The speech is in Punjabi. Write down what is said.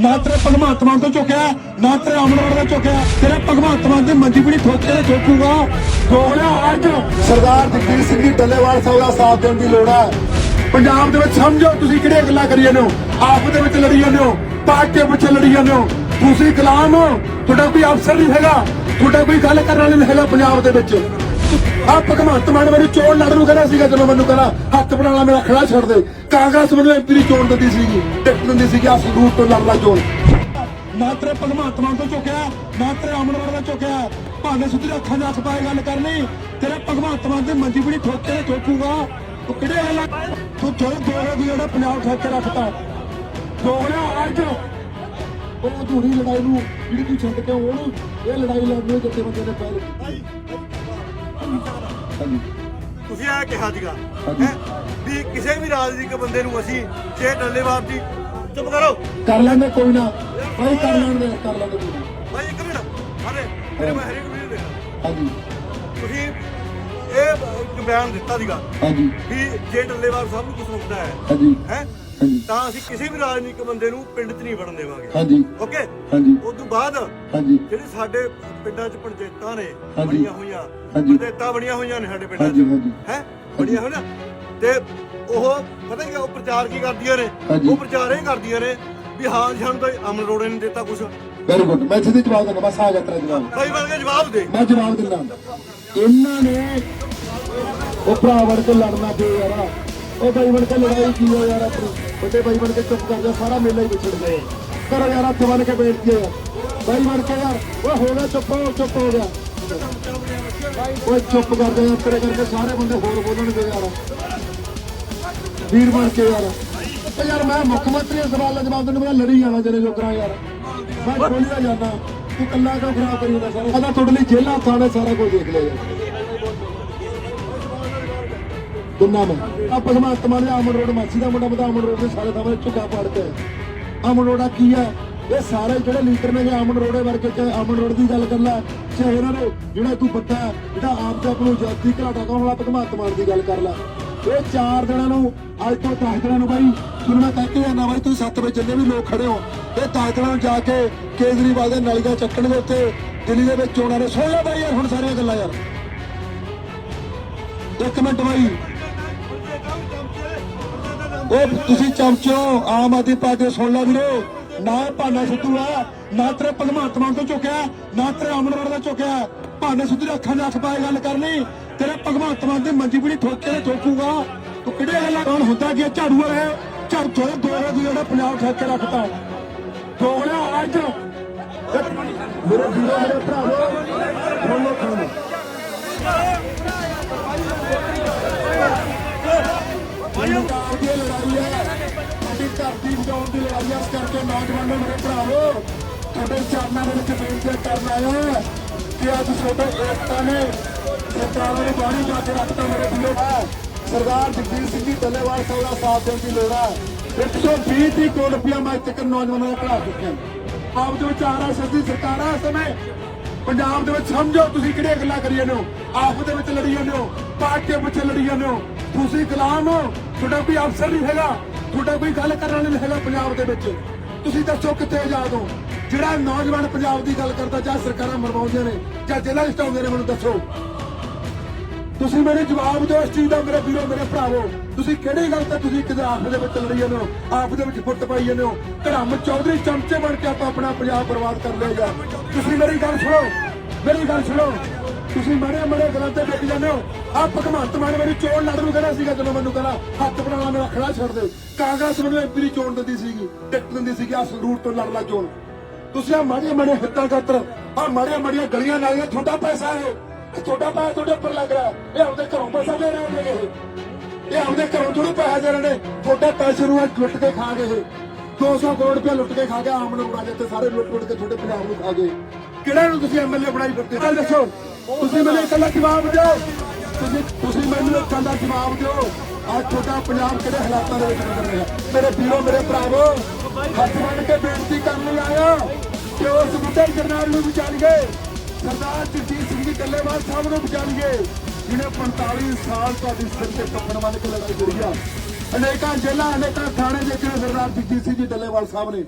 ਨਾ ਤੇਰੇ ਭਗਵੰਤ ਮਾਨ ਤੋਂ ਚੁੱਕਿਆ, ਨਾ ਤੇਰੇ ਅਮਰੋੜ ਦਾ ਚੁੱਕਿਆ, ਤੇਰੇ ਭਗਵੰਤ ਮਾਨ ਦੀ ਮੰਜੀ ਬਣੀ ਠੋਕੇ ਤੇ ਠੋਕੂਗਾ ਦੋਗਲਿਆ ਅੱਜ ਸਰਦਾਰ ਜਗਦੀਪ ਸਿੰਘ ਜੀ ਡੱਲੇਵਾਲ ਸਾਹਿਬ ਦਾ ਸਾਥ ਦੇਣ ਦੀ ਲੋੜ ਹੈ ਪੰਜਾਬ ਦੇ ਵਿੱਚ ਸਮਝੋ ਤੁਸੀਂ ਕਿਹੜੀਆਂ ਗੱਲਾਂ ਕਰੀ ਜਾਂਦੇ ਹੋ, ਆਪ ਦੇ ਵਿੱਚ ਲੜੀ ਜਾਂਦੇ ਹੋ ਪਾਰਟੀ ਪਿੱਛੇ ਲੜੀ ਜਾਂਦੇ ਹੋ। ਤੁਸੀਂ ਗੁਲਾਮ ਹੋ, ਤੁਹਾਡਾ ਕੋਈ ਅਫਸਰ ਨਹੀਂ ਹੈਗਾ, ਤੁਹਾਡਾ ਕੋਈ ਗੱਲ ਕਰਨ ਵਾਲਾ ਨਹੀਂ ਹੈਗਾ ਪੰਜਾਬ ਦੇ ਵਿੱਚ। ਆ ਭਗਵੰਤ ਮਾਨ ਮੈਨੂੰ ਚੋਣ ਲੜਨ ਨੂੰ ਕਹਿੰਦਾ ਸੀਗਾ ਜਦੋਂ ਮੈਨੂੰ ਕਹਿੰਦਾ ਹੱਥ ਬਣਾ ਮੇਰਾ ਖੜਾ ਛੱਡ ਦੇ। ਕਾਂਗਰਸ ਮੈਨੂੰ ਐਮਪੀ ਦੀ ਚੋਣ ਦਿੰਦੀ ਸੀਗੀ। ਟਿਕਟ ਦਿੰਦੀ ਸੀਗੀ ਆ ਸੰਗਰੂਰ ਤੋਂ ਲੜ ਲਾ ਚੋਣ। ਨਾ ਤੇਰੇ ਭਗਵੰਤ ਮਾਨ ਤੋਂ ਚੁੱਕਿਆ, ਨਾ ਤੇਰੇ ਅਮਰਵਾਲ ਦਾ ਚੁੱਕਿਆ। ਭਾਵੇਂ ਸੁਧਰੀ ਅੱਖਾਂ 'ਚ ਅੱਖ ਗੱਲ ਕਰਨੀ, ਤੇਰੇ ਭਗਵੰਤ ਮਾਨ ਦੀ ਮੰਜੀ ਬਣੀ ਠੋਕੇ ਤੇ ਠੋਕੂਗਾ ਤੂੰ ਕਿਹੜੇ ਗੱਲਾਂ ਤੂੰ ਥੋੜੇ ਦੋੜੇ ਦੀ ਜਿਹੜਾ ਪੰਜਾਬ ਠੋਕ ਕੇ ਰੱਖਤਾ ਅੱਜ। ਉਹ ਅਧੂਰੀ ਲੜਾਈ ਨੂੰ ਜਿਹੜੀ ਤੂੰ ਛੱਡ ਕੇ ਉਹਨੂੰ ਇਹ ਲੜਾਈ ਲੜਨੀ ਜਿੱਤੇ ਬੰਦੇ ਨੇ ਪਹਿਲ ਹਾਂਜੀ ਤੁਸੀਂ ਇਹ ਕਿਹਾ ਸੀਗਾ ਹਾਂਜੀ। ਹੈਂ, ਵੀ ਕਿਸੇ ਵੀ ਰਾਜਨੀਤਿਕ ਬੰਦੇ ਨੂੰ ਅਸੀਂ ਜੇ ਡੱਲੇਵਾਲ ਦੀ ਚੁੱਪ ਕਰੋ। ਕਰ ਲੈਂਦੇ ਕੋਈ ਨਾ। ਭਾਈ ਕਰ ਲੈਂਦੇ ਕਰ ਲੈਂਦੇ ਕੋਈ ਨਾ। ਭਾਈ ਇੱਕ ਮਿੰਟ। ਅਰੇ ਮੇਰੇ ਮੈਂ ਹਰੀ ਵੀਡੀਓ ਹਾਂਜੀ। ਤੁਸੀਂ ਇਹ ਇੱਕ ਬਿਆਨ ਦਿੱਤਾ ਸੀਗਾ ਹਾਂਜੀ। ਵੀ ਜੇ ਡੱਲੇਵਾਲ ਸਾਹਿਬ ਨੂੰ ਕੁਝ ਹੁੰਦਾ ਹੈ ਹਾਂਜੀ। ਹੈ ਤਾਂ ਅਸੀਂ ਕਿਸੇ ਵੀ ਰਾਜਨੀਤਿਕ ਬੰਦੇ ਨੂੰ ਪਿੰਡ 'ਚ ਨਹੀਂ ਵੜਨ ਦੇਵਾਂਗੇ। ਹਾਂਜੀ। ਓਕੇ ਹਾਂਜੀ। ਉਸ ਤੋਂ ਬਾਅਦ ਹਾਂਜੀ। ਜਿਹੜੇ ਸਾਡੇ ਪਿੰਡਾਂ 'ਚ ਪੰਚਾਇਤਾਂ ਨੇ। ਬਣੀਆਂ ਹੋਈਆਂ। ਪੰਚਾਇਤਾਂ ਬਣੀਆਂ ਹੋਈਆਂ ਨੇ ਸਾਡੇ ਪਿੰਡਾਂ 'ਚ। ਹਾਂਜੀ। ਹੈ? ਬਣੀਆਂ ਹੋਈਆਂ। ਤੇ ਉਹ ਪਤਾ ਆ, ਉਹ ਪ੍ਰਚਾਰ ਕੀ ਕਰਦੀਆਂ ਨੇ। ਉਹ ਪ੍ਰਚਾਰ ਇਹ ਕਰਦੀਆਂ ਨੇ ਵੀ ਹਾਂ ਸਾਨੂੰ ਤਾਂ ਅਮਨ ਰੋੜੇ ਨੇ ਦਿੱਤਾ ਕੁਝ ਵੈਰੀ ਗੁੱਡ ਮੈਂ ਸਿੱਧੀ ਜਵਾਬ ਦਿੰਦਾ ਬਸ ਆ ਗਿਆ ਤੇਰਾ ਜਵਾਬ। ਭਾਈ ਬਣ ਕੇ ਜਵਾਬ ਦੇ। ਮੈਂ ਜਵਾਬ ਦਿੰਦਾ। ਇਹਨਾਂ ਨੇ ਉਹ ਭਰਾ ਵੜ ਕੇ ਲੜਨਾ ਪਿਆ ਯਾਰ। ਉਹ ਬਾਈ ਬਣ ਕੇ ਲੜਾਈ ਕੀ ਹੋ ਯਾਰ ਆਪਣੀ? ਵੱਡੇ ਬਾਈ ਬਣ ਕੇ ਚੁੱਪ ਕਰ ਜਾ, ਸਾਰਾ ਮੇਲਾ ਹੀ ਵਿਛੜ ਗਿਆ। ਕਰੋ ਯਾਰ ਹੱਥ ਬਣ ਕੇ ਬੈਠ ਕੇ ਬਾਈ ਬਣ ਕੇ ਯਾਰ ਉਹ ਹੋ ਗਿਆ, ਚੁੱਪ ਹੋ ਚੁੱਪ ਹੋ ਗਿਆ। ਓਏ ਚੁੱਪ ਕਰ ਜਾ ਤੇਰੇ ਕਰਕੇ ਸਾਰੇ ਬੰਦੇ ਹੋਰ ਬੋਲਣਗੇ ਯਾਰ। ਵੀਰ ਬਣ ਕੇ ਯਾਰ। ਓ ਯਾਰ ਮੈਂ ਮੁੱਖ ਮੰਤਰੀ ਇਸ ਸਵਾਲ ਦਾ ਜਵਾਬ ਦੇਣ ਮੈਂ ਲੜੀ ਜਾਣਾ ਜਿਹੜੇ ਲੋਕਾਂ ਯਾਰ। ਮੈਂ ਖੋਲਿਆ ਜਾਂਦਾ, ਤੂੰ ਕੱਲਾ ਕਿਉਂ ਖਰਾਬ ਕਰੀ ਜਾਂਦਾ ਸਾਰਾ? ਤੁਹਾਡੇ ਲਈ ਜੇਲਾਂ ਥਾਣੇ ਸਾਰਾ ਕੁਝ ਦੇਖ ਲਿਆ ਯਾਰ। ਦੋਨਾਂ ਮੈਂ ਆ ਭਗਵੰਤ ਮਾਨ ਦਾ ਅਮਨ ਰੋਡ ਮਾਸੀ ਦਾ ਮੁੰਡਾ ਬਤਾ ਅਮਨ ਰੋਡ ਦੇ ਸਾਰੇ ਥਾਵੇਂ ਝੁਕਾ ਪੜ ਕੇ ਅਮਨ ਰੋਡਾ ਕੀ ਹੈ? ਇਹ ਸਾਰੇ ਜਿਹੜੇ ਲੀਡਰ ਨੇ ਜੇ ਰੋਡੇ ਵਰਗੇ ਚ ਅਮਨ ਰੋਡ ਦੀ ਗੱਲ ਕਰ ਲੈ, ਚਾਹੇ ਇਹਨਾਂ ਨੂੰ ਜਿਹੜਾ ਤੂੰ ਬੱਤਾ ਜਿਹੜਾ ਆਪ ਤੇ ਨੂੰ ਜਾਤੀ ਘਰਾਟਾ ਕੌਣ ਵਾਲਾ ਭਗਵੰਤ ਮਾਨ ਦੀ ਗੱਲ ਕਰ ਲੈ। ਇਹ ਚਾਰ ਦਿਨਾਂ ਨੂੰ, ਅੱਜ ਤੋਂ 10 ਦਿਨਾਂ ਨੂੰ ਬਾਈ, ਤੁਹਾਨੂੰ ਮੈਂ ਕਹਿ ਕੇ ਜਾਣਾ ਬਾਈ, ਤੁਸੀਂ 7 ਵਜੇ ਜਿੰਨੇ ਵੀ ਲੋਕ ਖੜੇ ਹੋ, ਇਹ 10 ਦਿਨਾਂ ਨੂੰ ਜਾ ਕੇ ਕੇਜਰੀਵਾਲ ਦੇ ਨਲੀਆਂ ਚੱਕਣ ਦੇ ਉੱਥੇ ਦਿੱਲੀ ਦੇ ਵਿੱਚ ਚੋਣਾਂ ਨੇ ਸੁਣ ਲੈ ਬਾਈ ਯਾਰ, ਹੁਣ ਸਾਰੀਆਂ ਗੱਲਾਂ ਯਾਰ। ਇੱਕ ਮਿੰਟ ਬਾਈ ਉਹ ਤੁਸੀਂ ਚਮਚੋ ਆਮ ਆਦਮੀ ਪਾਰਟੀ ਸੁਣ ਲਓ ਵੀਰੋ। ਨਾ ਭਾਨਾ ਸਿੱਧੂ ਆ, ਨਾ ਤੇਰੇ ਭਗਵੰਤ ਮਾਨ ਤੋਂ ਚੁੱਕਿਆ, ਨਾ ਤੇਰੇ ਅਮਰਵਾਲ ਦਾ ਚੁੱਕਿਆ। ਭਾਨਾ ਸਿੱਧੂ ਦੀ ਅੱਖਾਂ 'ਚ ਅੱਖ ਪਾਏ ਗੱਲ ਕਰਨੀ, ਤੇਰੇ ਭਗਵੰਤ ਮਾਨ ਮੰਜੀ ਬਣੀ ਠੋਕੇ ਤੇ ਠੋਕੂਗਾ। ਤੂੰ ਕਿਹੜੇ ਗੱਲਾਂ ਕੌਣ ਹੁੰਦਾ ਕੀ ਝਾੜੂ ਵਾਲੇ? ਝਾੜੂ ਥੋੜੇ ਦੋਰੇ ਦੀ ਜਿਹੜਾ ਪੰਜਾਬ ਠੱਕ ਕੇ ਰੱਖਤਾ। ਦੋਗਲਿਆ ਅੱਜ। ਮੇਰੇ ਵੀਰੋ ਮੇਰੇ ਭਰਾਵੋ, ਖੋਲੋ ਖੋਲੋ। ਨੌਜਵਾਨੋ ਮੇਰੇ ਭਰਾਵੋ, ਤੁਹਾਡੇ ਚਰਨਾਂ ਦੇ ਵਿੱਚ ਬੇਨਤੀ ਕਰਨ ਆਇਆ ਕਿ ਅੱਜ ਤੁਹਾਡੇ ਏਕਤਾ ਨੇ ਸਰਕਾਰਾਂ ਨੂੰ ਬਾਣੀ ਜਾ ਕੇ ਰੱਖਤਾ ਮੇਰੇ ਵੀਰੋ। ਸਰਦਾਰ ਜਗਦੀਪ ਸਿੰਘ ਜੀ, ਡੱਲੇਵਾਲ ਸਾਹਿਬ ਦਾ ਸਾਥ ਦੇਣ ਦੀ ਲੋੜ ਹੈ 120 ਦੀ ਕਰੋੜ ਰੁਪਇਆ ਮੈਂ ਤੱਕ ਨੌਜਵਾਨਾਂ ਦਾ ਪੜਾ ਚੁੱਕਿਆ। ਆਪ ਦੇ ਵਿੱਚ ਆਰਐਸਐਸ ਸਰਕਾਰਾਂ ਇਸ ਸਮੇਂ। ਪੰਜਾਬ ਦੇ ਵਿੱਚ ਸਮਝੋ ਤੁਸੀਂ ਕਿਹੜੀਆਂ ਗੱਲਾਂ ਕਰੀ ਜਾਂਦੇ ਹੋ। ਆਪ ਦੇ ਵਿੱਚ ਲੜੀ ਜਾਂਦੇ ਹੋ ਪਾਰਟੀਆਂ ਪਿੱਛੇ ਲੜੀ ਜਾਂਦੇ ਹੋ। ਤੁਸੀਂ ਗੁਲਾਮ ਹੋ, ਤੁਹਾਡਾ ਕੋਈ ਅਫਸਰ ਨਹੀਂ ਹੈਗਾ, ਤੁਹਾਡਾ ਕੋਈ ਗੱਲ ਕਰਨ ਵਾਲਾ ਨਹੀਂ ਹੈਗਾ ਪੰਜਾਬ ਦੇ ਵਿੱਚ। ਤੁਸੀਂ ਦੱਸੋ ਕਿੱਥੇ ਆਜ਼ਾਦ ਹੋ? ਜਿਹੜਾ ਨੌਜਵਾਨ ਪੰਜਾਬ ਦੀ ਗੱਲ ਕਰਦਾ ਜਾਂ ਸਰਕਾਰਾਂ ਮਰਵਾਉਂਦੀਆਂ ਨੇ ਜਾਂ ਜ਼ਿਲ੍ਹਾ ਹਟਾਉਂਦੇ ਨੇ, ਮੈਨੂੰ ਦੱਸੋ। ਤੁਸੀਂ ਮੇਰੇ ਜਵਾਬ ਦਿਓ ਇਸ ਚੀਜ਼ ਦਾ, ਮੇਰੇ ਵੀਰੋ, ਮੇਰੇ ਭਰਾਵੋ। ਤੁਸੀਂ ਕਿਹੜੀ ਗੱਲ ਤੇ ਤੁਸੀਂ ਕਿਤੇ ਆਪ ਦੇ ਵਿੱਚ ਲੜੀ ਜਾਂਦੇ ਹੋ? ਆਪ ਦੇ ਵਿੱਚ ਫੁੱਟ ਪਾਈ ਜਾਂਦੇ ਹੋ? ਧਰਮ ਚੌਧਰੀ ਚਮਚੇ ਬਣ ਕੇ ਆਪਾਂ ਆਪਣਾ ਪੰਜਾਬ ਬਰਬਾਦ ਕਰ ਲਿਆ ਤੁਸੀਂ ਮੇਰੀ ਗੱਲ ਸੁਣੋ, ਮੇਰੀ ਗੱਲ ਸੁਣੋ। ਤੁਸੀਂ ਮੜੇ ਮੜੇ ਗੱਲਾਂ ਤੇ ਡਿੱਗ ਜਾਂਦੇ ਹੋ। ਆ ਭਗਵੰਤ ਮਾਨ ਮੈਨੂੰ ਚੋਣ ਲੜਨ ਨੂੰ ਕਹਿੰਦਾ ਸੀਗਾ ਜਦੋਂ ਮੈਨੂੰ ਕਹਿੰਦਾ, ਹੱਥ ਬਣਾਉਣਾ ਮੇਰਾ ਖੜਾ ਛੱਡ ਦਿਓ ਕਾਂਗਰਸ ਮੈਨੂੰ ਐਮਪੀ ਦੀ ਚੋਣ ਦਿੰਦੀ ਸੀਗੀ, ਟਿਕਟ ਦਿੰਦੀ ਸੀਗੀ ਆ ਸੰਗਰੂਰ ਤੋਂ ਲੜ ਲਾ ਚੋਣ। ਤੁਸੀਂ ਆ ਮਾੜੀਆਂ ਮਾੜੀਆਂ ਹਿੱਤਾਂ ਖਾਤਰ ਆ ਮਾੜੀਆਂ ਮਾੜੀਆਂ ਗਲੀਆਂ ਨਾਲੀਆਂ, ਤੁਹਾਡਾ ਪੈਸਾ ਹੈ ਤੁਹਾਡਾ ਪੈਸਾ ਤੁਹਾਡੇ ਉੱਪਰ ਲੱਗ ਰਿਹਾ। ਇਹ ਆਪਦੇ ਘਰੋਂ ਪੈਸਾ ਦੇ ਰਹੇ ਹੋਣਗੇ ਇਹ। ਇਹ ਆਪਦੇ ਘਰੋਂ ਥੋੜੀ ਪੈਸਾ ਦੇ ਰਹੇ ਨੇ। ਤੁਹਾਡੇ ਪੈਸੇ ਨੂੰ ਅੱਜ ਲੁੱਟ ਕੇ ਖਾ ਗਏ ਇਹ। 200 ਕਰੋੜ ਰੁਪਏ ਲੁੱਟ ਕੇ ਖਾ ਗਿਆ ਆਮ ਲੋਕ ਰਾਜੇ ਤੇ ਸਾਰੇ ਲੁੱਟ ਲੁੱਟ ਕੇ ਤੁਹਾਡੇ ਪੰਜਾਬ ਨੂੰ ਖਾ ਗਏ। ਕਿਹੜਾ ਨੂੰ ਤੁਸੀਂ ਐਮਐਲਏ ਬਣਾਈ ਫਿਰਦੇ ਹੋ? ਦੱਸੋ। ਤੁਸੀਂ ਮੈਨੂੰ ਇਕੱਲਾ ਜਵਾਬ ਦਿਓ। ਤੁਸੀਂ ਤੁਸੀਂ ਮੈਨੂੰ ਇਕੱਲਾ ਜਵਾਬ ਦਿਓ। ਅੱਜ ਤੁਹਾਡਾ ਪੰਜਾਬ ਕਿਹੜੇ ਹਾਲਾਤਾਂ ਦੇ ਵਿੱਚ ਗੁਜ਼ਰ ਰਿਹਾ? ਮੇਰੇ ਵੀਰੋ, ਮੇਰੇ ਭਰਾਵੋ, ਹੱਥ ਬੰਨ ਕੇ ਬੇਨਤੀ ਕਰਨ ਲਈ ਆਇਆ ਕਿ ਉਸ ਬੁੱਢੇ ਜਰਨੈਲ ਨੂੰ ਵਿਚਾਰੀਏ ਸਰਦਾਰ ਜਗਜੀਤ ਸਿੰਘ ਜੀ ਡੱਲੇਵਾਲ ਸਾਹਿਬ ਨੂੰ ਵਿਚਾਰੀਏ ਜਿਹਨੇ 45 ਸਾਲ ਤੁਹਾਡੀ ਸਿਰ ਤੇ ਕੱਪੜ ਬੰਨ ਕੇ ਲੜਾਈ ਲੜੀ ਆ। ਅਨੇਕਾਂ ਜੇਲਾਂ ਅਨੇਕਾਂ ਥਾਣੇ ਦੇਖੇ ਸਰਦਾਰ ਜਗਜੀਤ ਸਿੰਘ ਜੀ ਡੱਲੇਵਾਲ ਸਾਹਿਬ ਨੇ।